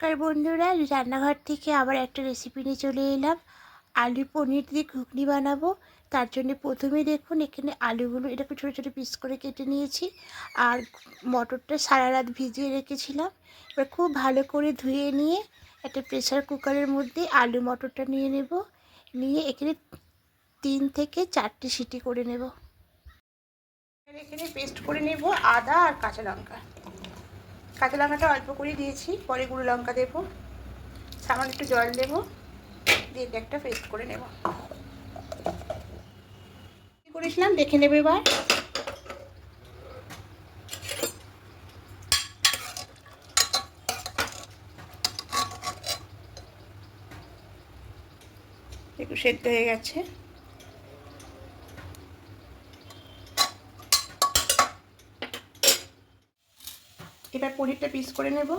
নমস্কার বন্ধুরা রান্নাঘর থেকে আবার একটা রেসিপি নিয়ে চলে এলাম। আলু পনির দিয়ে ঘুগনি বানাবো। তার জন্য প্রথমে দেখুন, এখানে আলুগুলো এটাকে ছোটো ছোটো পিস করে কেটে নিয়েছি আর মটরটা সারা রাত ভিজিয়ে রেখেছিলাম। এবার খুব ভালো করে ধুয়ে নিয়ে একটা প্রেসার কুকারের মধ্যে আলু মটরটা নিয়ে নেব। নিয়ে এখানে তিন থেকে চারটে সিটি করে নেব। এখানে পেস্ট করে নেব আদা আর কাঁচা লঙ্কা। কাঁচা লঙ্কাটা অল্প করে দিয়েছি, পরে গুঁড়ো লঙ্কা দেবো। সামান্য একটু জল দেবো, দিয়ে একটা পেস্ট করে নেব। করেছিলাম? দেখে নেবে এবার। একটু সেদ্ধ হয়ে গেছে। এবার পনিরটা পিস করে নেব।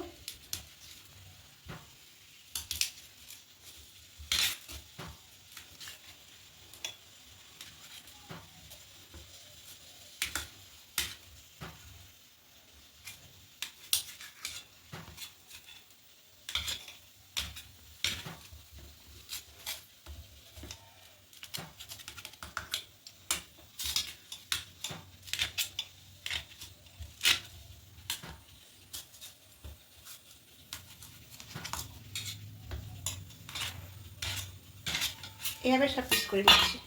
এভাবে সব পিস করে নিচ্ছি।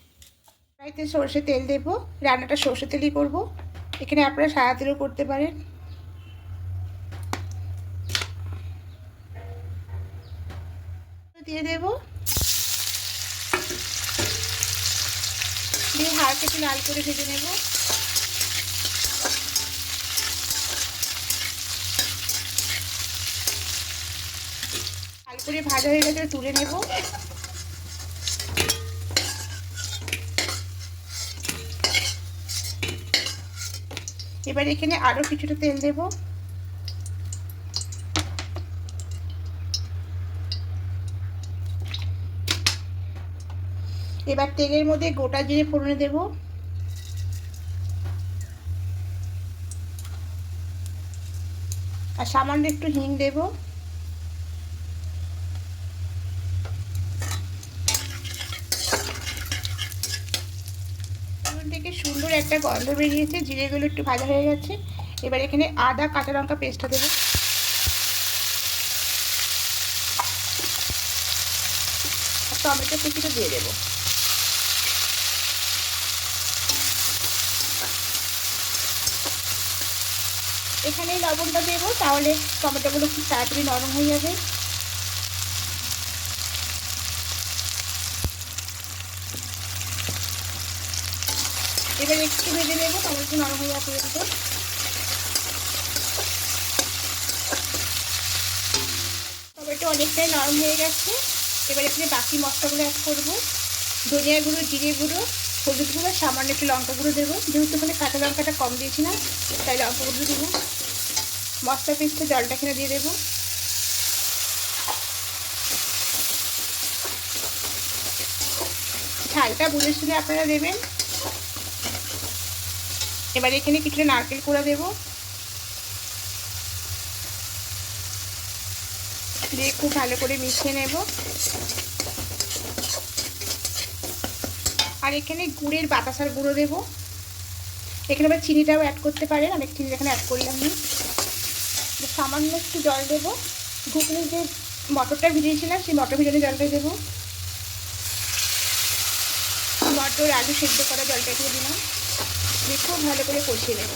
কড়াইতে সর্ষে তেল দেবো, রান্নাটা সর্ষে তেলই করব। এখানে আপনারা সাদা তেলও করতে পারেন। দিয়ে দেবো। দিয়ে হালকা একটু লাল করে ভেজে নেব। করে ভাজা হয়ে গেছে তুলে নেব। এবার এখানে আরও কিছুটা তেল দেব। এবার তেলের মধ্যে গোটা জিরে ফোড়নে দেব। আর সামান্য একটু হিং দেবো থেকে সুন্দর একটা গন্ধ বেরিয়েছে, জিরেগুলো একটু ভাজা হয়ে গেছে। এবার এখানে আদা কাঁচা লঙ্কা পেস্টটা দেবো। টমেটো কুচিটা দিয়ে দেবো। এখানে লবণটা দেবো, তাহলে টমেটোগুলো খুব তাড়াতাড়ি নরম হয়ে যাবে। এবার একটু ভেজে নেব একটু নরম হয়ে যাবে পর্যন্ত টমেটো অনেকটাই নরম হয়ে গেছে। এবার এখানে বাকি মশলাগুলো অ্যাড করব। ধনিয়া গুঁড়ো, জিরে গুঁড়ো, হলুদ গুঁড়ো, সামান্য একটু লঙ্কা গুঁড়ো দেবো। যেহেতু মানে কাঁচা লঙ্কাটা কম দিয়েছিলাম, তাই লঙ্কা গুঁড়ো দেবো। মশলা পিসটা জলটা কিনে দিয়ে দেবো। ঝালটা বুঝে শুনে আপনারা দেবেন। এবার এখানে কিছুটা নারকেল কুড়া দেব। দিয়ে খুব ভালো করে মিশিয়ে নেব। আর এখানে গুড়ের বাতাসার গুঁড়ো দেব। এখানে আবার চিনিটাও অ্যাড করতে পারেন অনেক চিনি এখানে অ্যাড করলাম না। সামান্য একটু জল দেবো। ঘুগনি যে মটরটা ভিজিয়েছিলাম, সেই মটর ভিজানো জলটা দেবো। মটর আলু সেদ্ধ করা জলটা দিয়ে দিলাম। দিয়ে খুব ভালো করে কষিয়ে নেব।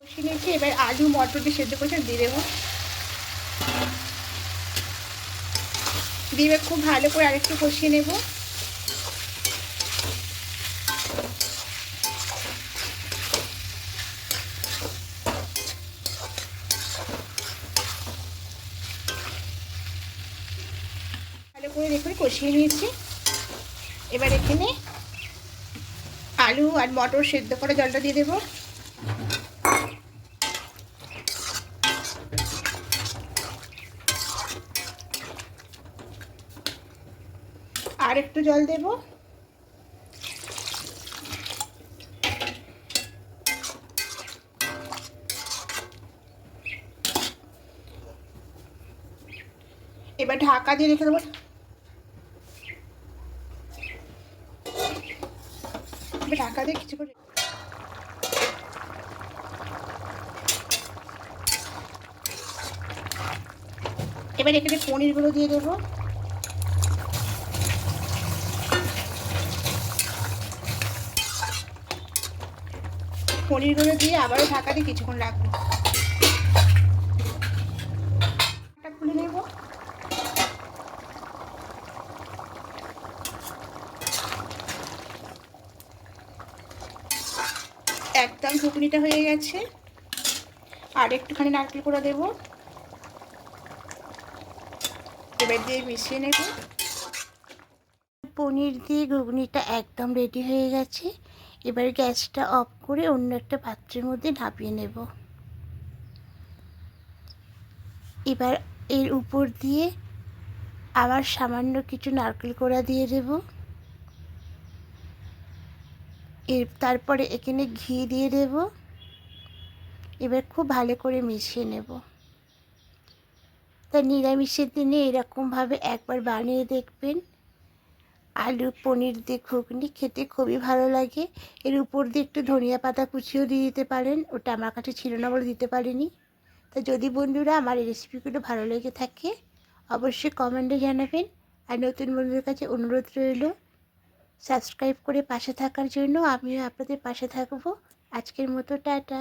কষিয়ে নিয়েছি, এবার আলু মটর দিয়ে সেদ্ধ করেছে, দিয়ে দেবো। দিয়ে খুব ভালো করে আরেকটু কষিয়ে নেব। ভালো করে দেখুন, কষিয়ে নিয়েছি। এবার এখানে আলু আর মটর সেদ্ধ করে জলটা দিয়ে দেবো। আর একটু জল দেব। এবার ঢাকা দিয়ে রেখে দেবো এবার এখানে পনিরগুলো দিয়ে দেবো। পনিরগুলো দিয়ে আবারও ঢাকা দিয়ে কিছুক্ষণ রাখব। একদম ঘুগনিটা হয়ে গেছে। আর একটুখানি নারকেল করে দেব। এবার দিয়ে মিশিয়ে নেব। পনির দিয়ে ঘুগনিটা একদম রেডি হয়ে গেছে। এবার গ্যাসটা অফ করে অন্য একটা পাত্রের মধ্যে ঢাপিয়ে নেব। এবার এর উপর দিয়ে আবার সামান্য কিছু নারকেল কোড়া দিয়ে দেব। এর তারপরে এখানে ঘি দিয়ে দেব। এবার খুব ভালো করে মিশিয়ে নেব। তা নিরামিষের দিনে এরকমভাবে একবার বানিয়ে দেখবেন। আলু, পনির দিয়ে ঘুগনি খেতে খুবই ভালো লাগে। এর উপর দিয়ে একটু ধনিয়া পাতা কুচিও দিয়ে দিতে পারেন। ওটা আমার কাছে ছিল না বলে দিতে পারিনি। তা যদি বন্ধুরা আমার এই রেসিপিগুলো ভালো লেগে থাকে, অবশ্যই কমেন্টে জানাবেন। আর নতুন বন্ধুদের কাছে অনুরোধ রইল। সাবস্ক্রাইব করে পাশে থাকার জন্য আমিও আপনাদের পাশে থাকব। আজকের মতো টাটা।